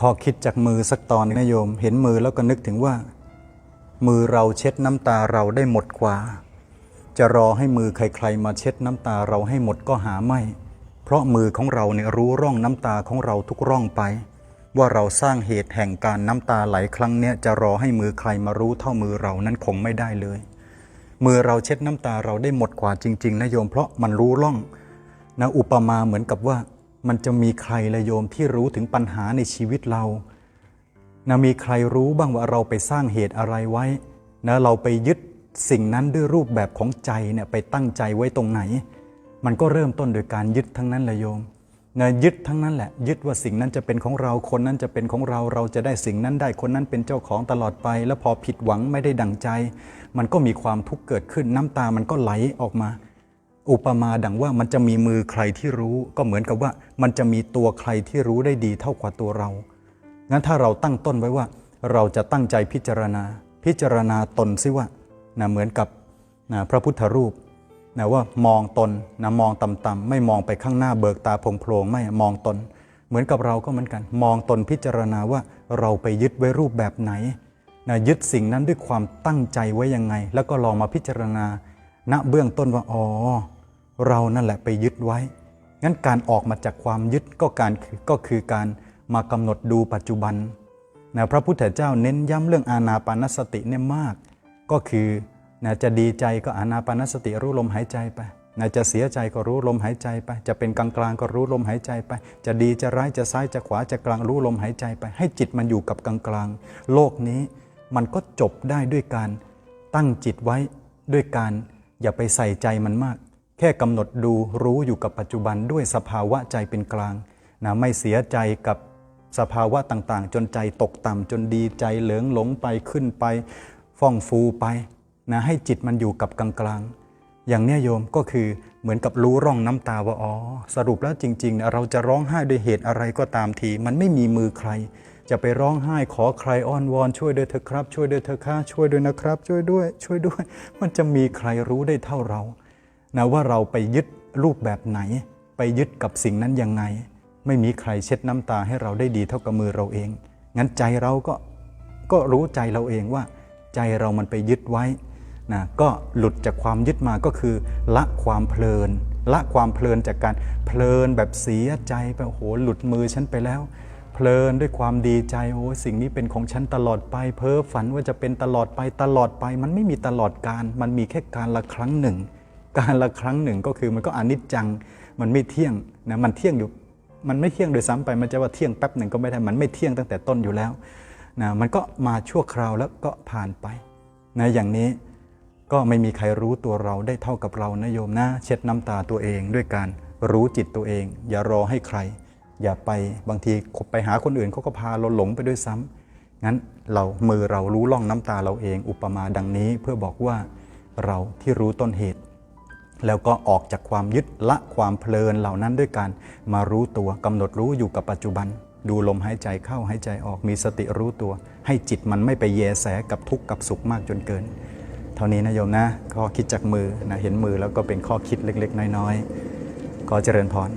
ข้อคิดจากมือสักตอนนะโยม เห็นมือแล้วก็นึกถึงว่า มือเราเช็ดน้ำตาเราได้หมดกว่า จะรอให้มือใครๆมาเช็ดน้ำตาเราให้หมดก็หาไม่ เพราะมือของเราเนี่ยรู้ร่องน้ำตาของเราทุกร่องไป ว่าเราสร้างเหตุแห่งการน้ำตาไหลครั้งเนี้ยจะรอให้มือใครมารู้เท่ามือเรานั้นคงไม่ได้เลย มือเราเช็ดน้ำตาเราได้หมดกว่าจริง ๆนะโยม เพราะมันรู้ร่องนะอุปมาเหมือนกับว่า มันจะมีใครละโยมที่รู้ถึงปัญหาในชีวิตเรานะมีใครรู้บ้างว่าเราไปสร้างเหตุอะไรไว้นะเราไปยึดสิ่งนั้นด้วยรูปแบบของใจเนี่ยไปตั้งใจไว้ตรงไหน มันก็เริ่มต้นโดยการยึดทั้งนั้นละโยมนะยึดทั้งนั้นแหละ ยึดว่าสิ่งนั้นจะเป็นของเราคนนั้นจะเป็นของเราเราจะได้สิ่งนั้นได้คนนั้นเป็นเจ้าของตลอดไป แล้วพอผิดหวังไม่ได้ดั่งใจ มันก็มีความทุกข์เกิดขึ้นน้ำตามันก็ไหลออกมา อุปมาดังว่ามันจะมีมือใครที่รู้ ก็เหมือนกับว่ามันจะมีตัวใครที่รู้ได้ดีเท่ากว่าตัวเรา งั้นถ้าเราตั้งต้นไว้ว่า เราจะตั้งใจพิจารณา พิจารณาตนซิว่านะเหมือนกับนะพระพุทธรูปนะว่ามองตนนะมองต่ำๆไม่มองไปข้างหน้าเบิกตาโพลงๆไม่มองตน เหมือนกับเราก็เหมือนกัน มองตนพิจารณาว่าเราไปยึดไว้รูปแบบไหนนะยึดสิ่งนั้นด้วยความตั้งใจไว้ยังไง แล้วก็ลองมาพิจารณาณเบื้องต้นว่าอ๋อ เรานั่นแหละไปยึดไว้ งั้นการออกมาจากความยึดก็การก็คือการมากำหนดดูปัจจุบันนะพระพุทธเจ้าเน้นย้ำเรื่องอานาปานสติเนี่ยมาก ก็คือนะจะดีใจก็อานาปานสติรู้ลมหายใจไปนะจะเสียใจก็รู้ลมหายใจไป จะเป็นกลางกลางก็รู้ลมหายใจไป จะดีจะร้ายจะซ้ายจะขวาจะกลางรู้ลมหายใจไป ให้จิตมันอยู่กับกลางกลางโลกนี้มันก็จบได้ด้วยการตั้งจิตไว้ด้วยการอย่าไปใส่ใจมันมาก แค่กำหนดดูรู้อยู่กับปัจจุบันด้วยสภาวะใจเป็นกลางนะไม่เสียใจกับสภาวะต่างๆ จนใจตกต่ำจนดีใจเหลิงหลงไปขึ้นไปฟ่องฟูไปนะให้จิตมันอยู่กับกลางๆ อย่างเนี้ยโยมก็คือเหมือนกับรู้ร่องน้ำตาว่าอ๋อสรุปแล้วจริงๆนะเราจะร้องไห้ด้วยเหตุอะไรก็ตามที มันไม่มีมือใคร จะไปร้องไห้ขอใครอ้อนวอนช่วยด้วยเถอครับ ช่วยด้วยเถอค่ะช่วยด้วยนะครับ ช่วยด้วยช่วยด้วย มันจะมีใครรู้ได้เท่าเรา นะว่าเราไปยึดรูปแบบไหน ไปยึดกับสิ่งนั้นยังไง ไม่มีใครเช็ดน้ำตาให้เราได้ดีเท่ากับมือเราเอง งั้นใจเราก็ก็รู้ใจเราเองว่า ใจเรามันไปยึดไว้นะก็หลุดจากความยึดมาก็คือ ละความเพลิน ละความเพลินจากการเพลินแบบเสียใจไปโอ้โหหลุดมือฉันไปแล้ว เพลินด้วยความดีใจโอ้สิ่งนี้เป็นของฉันตลอดไป เพ้อฝันว่าจะเป็นตลอดไปตลอดไป มันไม่มีตลอดการ มันมีแค่การละครั้งหนึ่ง การละครั้งหนึ่งก็คือมันก็อนิจจังมันไม่เที่ยงนะมันเที่ยงอยู่มันไม่เที่ยงโดยซ้ำไปมันจะว่าเที่ยงแป๊บหนึ่งก็ไม่ได้มันไม่เที่ยงตั้งแต่ต้นอยู่แล้วนะมันก็มาชั่วคราวแล้วก็ผ่านไปนะอย่างนี้ก็ไม่มีใครรู้ตัวเราได้เท่ากับเรานะโยมนะ เช็ดน้ำตาตัวเองด้วยการรู้จิตตัวเอง อย่ารอให้ใคร อย่าไปบางทีไปหาคนอื่นเขาก็พาเราหลงไปด้วยซ้ำงั้นเรามือเรารู้ล่องน้ำตาเราเองอุปมาดังนี้ เพื่อบอกว่าเราที่รู้ต้นเหตุ แล้วก็ออกจากความยึดละความเพลินเหล่านั้นด้วยการมารู้ตัวกำหนดรู้อยู่กับปัจจุบัน ดูลมหายใจเข้าหายใจออกมีสติรู้ตัว ให้จิตมันไม่ไปแยแสกับทุกข์กับสุขมากจนเกิน เท่านี้นะโยมนะข้อคิดจากมือนะเห็นมือแล้วก็เป็นข้อคิดเล็กๆ น้อยๆขอเจริญพร